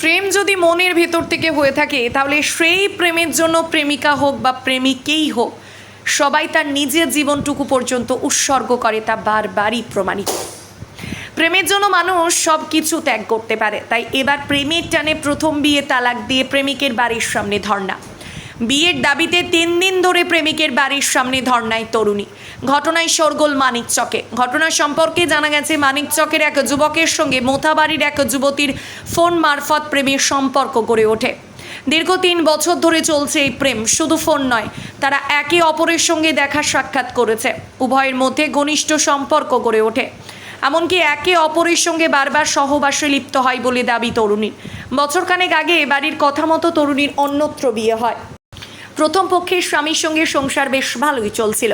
প্রেম যদি মনের ভেতর থেকে হয়ে থাকে, তাহলে সেই প্রেমের জন্য প্রেমিকা হোক বা প্রেমিকেই হোক, সবাই তার নিজের জীবনটুকু পর্যন্ত উৎসর্গ করে তা বারবারই প্রমাণিত। প্রেমের জন্য মানুষ সব কিছু ত্যাগ করতে পারে, তাই এবার প্রেমের টানে প্রথম বিয়ে তালাক দিয়ে প্রেমিকের বাড়ির সামনে ধর্ণা। বিয়ের দাবিতে তিন দিন ধরে প্রেমিকের বাড়ির সামনে ধর্নায় তরুণী। ঘটনায় শোরগোল মানিকচকে। ঘটনা সম্পর্কে জানা গেছে, মানিকচকের এক যুবকের সঙ্গে মোথাবাড়ির এক যুবতীর ফোন মারফত প্রেমের সম্পর্ক গড়ে ওঠে। দীর্ঘ তিন বছর ধরে চলছে এই প্রেম, শুধু ফোন নয়, তারা একে অপরের সঙ্গে দেখা সাক্ষাৎ করেছে। উভয়ের মধ্যে ঘনিষ্ঠ সম্পর্ক গড়ে ওঠে। এমনকি একে অপরের সঙ্গে বারবার সহবাসে লিপ্ত হয় বলে দাবি তরুণীর। বছরখানেক আগে বাড়ির কথা মতো তরুণীর অন্যত্র বিয়ে হয়। প্রথম পক্ষের স্বামীর সঙ্গে সংসার বেশ ভালোই চলছিল।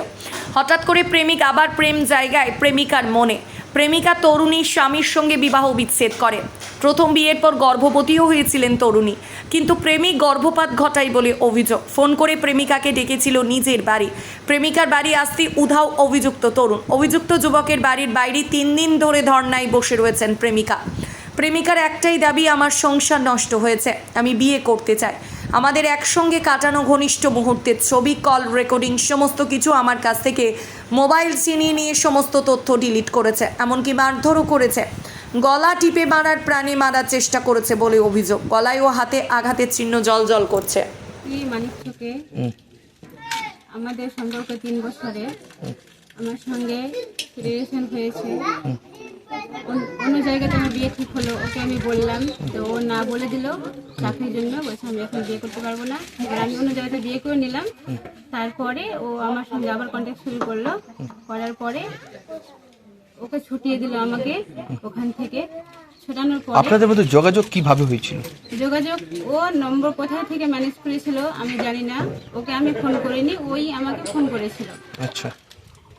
হঠাৎ করে প্রেমিক আবার প্রেম জায়গায় প্রেমিকার মনে। প্রেমিকা তরুণী স্বামীর সঙ্গে বিবাহ বিচ্ছেদ করে। প্রথম বিয়ের পর গর্ভবতীও হয়েছিলেন তরুণী। কিন্তু প্রেমিক গর্ভপাত ঘটায় বলে অভিযোগ। ফোন করে প্রেমিকাকে ডেকেছিল নিজের বাড়ি। প্রেমিকার বাড়ি আসতে উধাও অভিযুক্ত তরুণ। অভিযুক্ত যুবকের বাড়ির বাইরে তিন দিন ধরে ধর্নায় বসে রয়েছেন প্রেমিকা। প্রেমিকার একটাই দাবি, আমার সংসার নষ্ট হয়েছে। আমি বিয়ে করতে চাই। আমাদের একসঙ্গে কাটানো ঘনিষ্ঠ মুহূর্তের ছবি কল রেকর্ডিং সমস্ত কিছু আমার কাছ থেকে মোবাইল ছিনিয়ে নিয়ে সমস্ত তথ্য ডিলিট করেছে এমনকি মারধরও করেছে। গলা টিপে মারার প্রাণে মারার চেষ্টা করেছে বলে অভিযোগ গলায় ও হাতে আঘাতের চিহ্ন জল জল করছে আমাদের সম্পর্ক তিন বছরে আমার সঙ্গে রিলেশন হয়েছে। অন্য জায়গাতে আমার বিয়ে ঠিক হলো ওকে আমি বললাম তো ও না বলে দিল চাকরির জন্য বলছে আমি এখন বিয়ে করতে পারব না। এবার আমি অন্য জায়গাতে বিয়ে করে নিলাম। তারপরে ও আমার সঙ্গে আবার কন্ট্যাক্ট শুরু করল। করার পরে ওকে ছুটিয়ে দিল আমাকে ওখান থেকে। ছোটানোর পরে আপনাদের মধ্যে যোগাযোগ কীভাবে হয়েছিল? যোগাযোগ ও নম্বর কোথা থেকে ম্যানেজ করেছিল আমি জানি না। ওকে আমি ফোন করিনি ওই আমাকে ফোন করেছিল। আচ্ছা।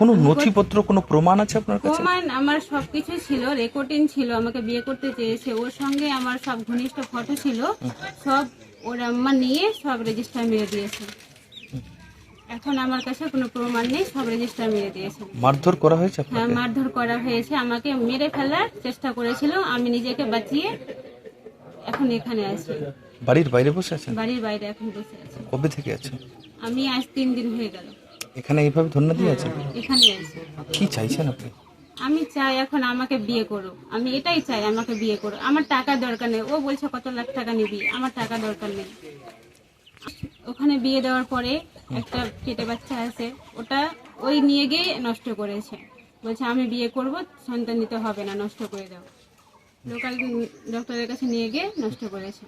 কোনো নথিপত্র কোনো প্রমাণ আছে আপনার কাছে? প্রমাণ আমার সবকিছু ছিল রেকর্ডিং ছিল আমাকে বিয়ে করতে চেয়েছে। ওর সঙ্গে আমার সব ঘনিষ্ঠ ফটো ছিল সব ওর আম্মা নিয়ে সব রেজিস্টার মেরে দিয়েছে। এখন আমার কাছে কোনো প্রমাণ নেই সব রেজিস্টার মেরে দিয়েছে। মারধর করা হয়েছে হ্যাঁ মারধর করা হয়েছে। আমাকে মেরে ফেলার চেষ্টা করেছিল আমি নিজেকে বাঁচিয়ে এখন এখানে আছি। বাড়ির বাইরে বসে আছেন? বাড়ির বাইরে এখন বসে আছি। কবে থেকে আছেন? আমি আজ তিন দিন হয়ে গেল। এখানে এইভাবে ধন্য দিয়ে আছেন এখানে আছি। কি চাইছেন আপনি? আমি চাই এখন আমাকে বিয়ে করো আমি এটাই চাই আমাকে বিয়ে করো আমার টাকা দরকার নেই। ও বলছে কত লাখ টাকা নিবি? আমার টাকা দরকার নেই। ওখানে বিয়ে দেওয়ার পরে একটা পেটে বাচ্চা আছে ওটা ওই নিয়ে গিয়ে নষ্ট করেছে। বলছে আমি বিয়ে করব সন্তান নিতে হবে না নষ্ট করে দাও। লোকাল ডক্টরের কাছে নিয়ে গিয়ে নষ্ট করেছে।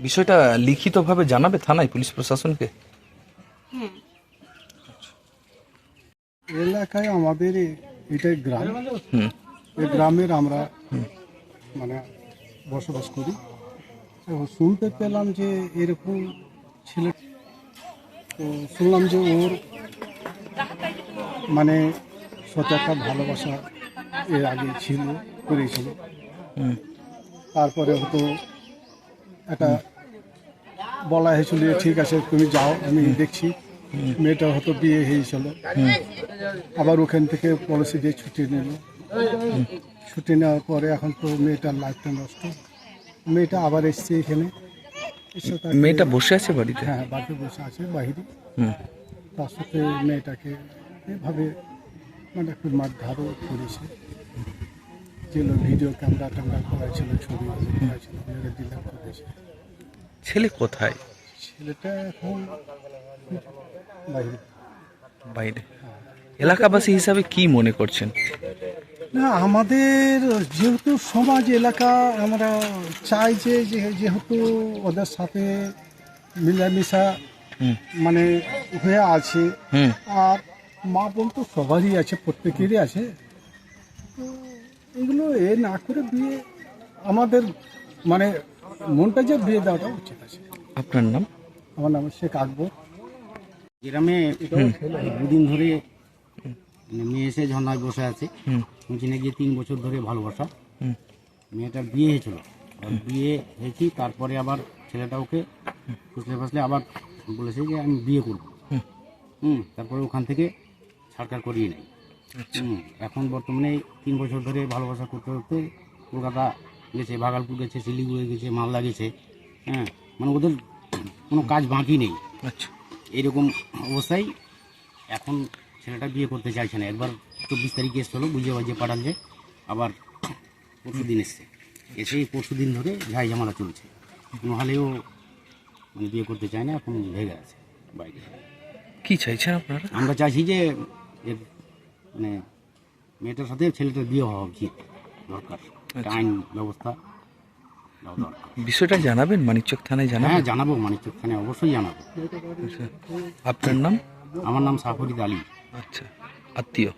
বিষয়টা লিখিতভাবে জানাবে থানায় পুলিশ প্রশাসনকে? হ্যাঁ। এলাকায় আমাদের এটাই গ্রাম। এই গ্রামের আমরা মানে বসবাস করি। শুনতে পেলাম যে এরকম ছেলে তো শুনলাম যে ওর মানে সাথে একটা ভালোবাসা এর আগে ছিল করেছিল। তারপরে হয়তো একটা বলা হয়েছিল ঠিক আছে তুমি যাও আমি দেখছি। মেয়েটা হয়তো বিয়ে হয়েছিল। আবার ওখান থেকে পলিসি দিয়ে ছুটি নিল। ছুটি নেওয়ার পরে এখন তো মেয়েটার লাইফটা নষ্ট। মেয়েটা আবার এসছে এখানে। এসে তাকে- মেয়েটা বসে আছে বাড়িতে? হ্যাঁ বাড়িতে বসে আছে বাইরে। হুম। তার সাথে মেয়েটাকে এভাবে মানে একটু মারধারও করেছে। যেগুলো ভিডিও ক্যামেরা ট্যামেরা করা ছিল ছবি করেছে ছেলে কোথায়? ছেলেটা এখন বাইরে। বাইরে। এলাকাবাসী হিসাবে কি মনে করছেন? না আমাদের যেহেতু সমাজ এলাকা আমরা চাই যে যেহেতু ওদের সাথে মিলামিশা মানে হয়ে আছে আর মা বোন তো সবারই আছে প্রত্যেকেরই আছে। তো এগুলো এ না করে বিয়ে আমাদের মানে মনটা যে বিয়ে দেওয়াটা উচিত আছে। আপনার নাম? আমার নাম শেখ আকবর। গ্রামে দুদিন ধরে মানে মেয়ে এসে ঝর্ণায় বসে আছে। ওখানে গিয়ে তিন বছর ধরে ভালোবাসা। মেয়েটার বিয়ে হয়েছিল। বিয়ে হয়েছি তারপরে আবার ছেলেটা ওকে ফুসলে ফাসলে আবার বলেছে যে আমি বিয়ে করব। হুম। তারপরে ওখান থেকে সরকার করিয়ে নেয়। আচ্ছা। হুম, এখন বর্তমানে তিন বছর ধরে ভালোবাসা করতে করতে কলকাতা গেছে ভাগালপুর গেছে শিলিগুড়ি গেছে মালদা গেছে। হ্যাঁ মানে ওদের কোনো কাজ বাকি নেই। আচ্ছা। এইরকম অবস্থায় এখন ছেলেটা বিয়ে করতে চাইছে না। একবার চব্বিশ তারিখে এসছিল বুঝে বাজিয়ে পাঠালে আবার পরশু দিন এসছে। এসে পরশু দিন ধরে ঝাই ঝামেলা চলছে। কোনো হালেও মানে বিয়ে করতে চায় না এখন ভেগে আছে বাইরে। কি চাইছেন আপনারা? আমরা চাইছি যে এর মানে মেয়েটার সাথে ছেলেটার বিয়ে হওয়া উচিত। দরকার। আইন ব্যবস্থা। দেওয়া দরকার বিষয়টা জানাবেন? মানিকচক থানায় হ্যাঁ জানাবেন জানাব মানিকচক থানে অবশ্যই জানাব। আচ্ছা। আপনার নাম? আমার নাম সাফরিদ আলী। আচ্ছা। আত্মীয়।